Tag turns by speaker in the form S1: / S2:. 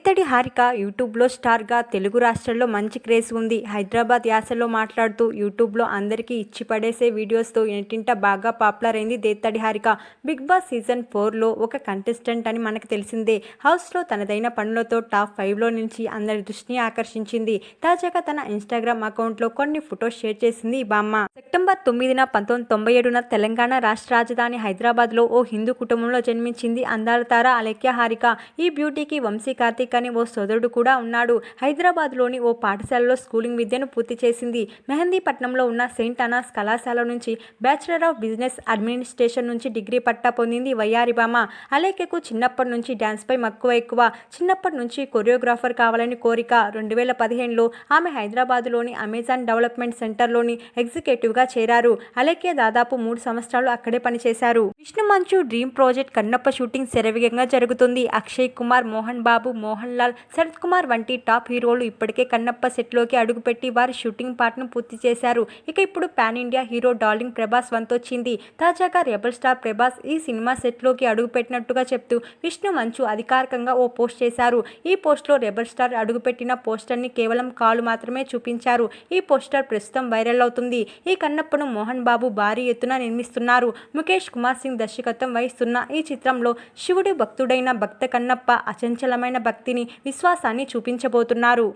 S1: దేత్తడి హారిక యూట్యూబ్లో స్టార్గా తెలుగు రాష్ట్రాల్లో మంచి క్రేజ్ ఉంది. హైదరాబాద్ యాసలో మాట్లాడుతూ యూట్యూబ్లో అందరికీ ఇచ్చి పడేసే వీడియోస్తో ఇంటింట బాగా పాపులర్ అయింది Dethadi Harika. Big Boss season ఫోర్లో ఒక కంటెస్టెంట్ అని మనకు తెలిసిందే. హౌస్లో తనదైన పనులతో టాప్ ఫైవ్లో నుంచి అందరి దృష్టిని ఆకర్షించింది. తాజాగా తన ఇన్స్టాగ్రామ్ అకౌంట్లో కొన్ని ఫొటోస్ షేర్ చేసింది ఈ బామ్మ. సెప్టెంబర్ తొమ్మిదిన పంతొమ్మిది తొంభై ఏడున తెలంగాణ రాష్ట్ర రాజధాని హైదరాబాద్లో ఓ హిందూ కుటుంబంలో జన్మించింది అందాల తార అలెక్య హారిక. ఈ బ్యూటీకి వంశీ కార్తీక్ అనే ఓ సోదరుడు కూడా ఉన్నాడు. హైదరాబాద్లోని ఓ పాఠశాలలో స్కూలింగ్ విద్యను పూర్తి చేసింది. మెహందీపట్నంలో ఉన్న సెయింట్ అనాస్ కళాశాల నుంచి బ్యాచిలర్ ఆఫ్ బిజినెస్ అడ్మినిస్ట్రేషన్ నుంచి డిగ్రీ పట్టా పొందింది వయ్యారిబామ అలేఖకు చిన్నప్పటి నుంచి డ్యాన్స్పై మక్కువ ఎక్కువ. చిన్నప్పటి నుంచి కొరియోగ్రాఫర్ కావాలని కోరిక. రెండు వేల పదిహేనులో ఆమె హైదరాబాద్లోని అమెజాన్ డెవలప్మెంట్ సెంటర్లోని ఎగ్జిక్యూటివ్గా చేరారు. అలేకే దాదాపు మూడు సంవత్సరాలు అక్కడే పనిచేశారు. విష్ణు మంచు డ్రీమ్ ప్రాజెక్ట్ కన్నప్ప షూటింగ్ శరవేగంగా జరుగుతుంది. అక్షయ్ కుమార్ మోహన్ బాబు మోహన్ మోహన్ లాల్ శరత్ కుమార్ వంటి టాప్ హీరోలు ఇప్పటికే కన్నప్ప సెట్లోకి అడుగుపెట్టి వారి షూటింగ్ పార్ట్ను పూర్తి చేశారు. ఇక ఇప్పుడు pan India hero darling Prabhas వంతొచ్చింది. తాజాగా రెబల్ స్టార్ ప్రభాస్ ఈ సినిమా సెట్లోకి అడుగుపెట్టినట్టుగా చెప్తూ విష్ణు మంచు అధికారికంగా ఓ పోస్ట్ చేశారు. ఈ పోస్ట్లో రెబల్ స్టార్ అడుగుపెట్టిన పోస్టర్ని కేవలం కాలు మాత్రమే చూపించారు. ఈ పోస్టర్ ప్రస్తుతం వైరల్ అవుతుంది. ఈ కన్నప్పను మోహన్ బాబు భారీ ఎత్తున నిర్మిస్తున్నారు. ముఖేష్ కుమార్ సింగ్ దర్శకత్వం వహిస్తున్న ఈ చిత్రంలో శివుడి భక్తుడైన భక్త కన్నప్ప అచంచలమైన భక్తి భక్తిని విశ్వాసాన్ని చూపించబోతున్నారు.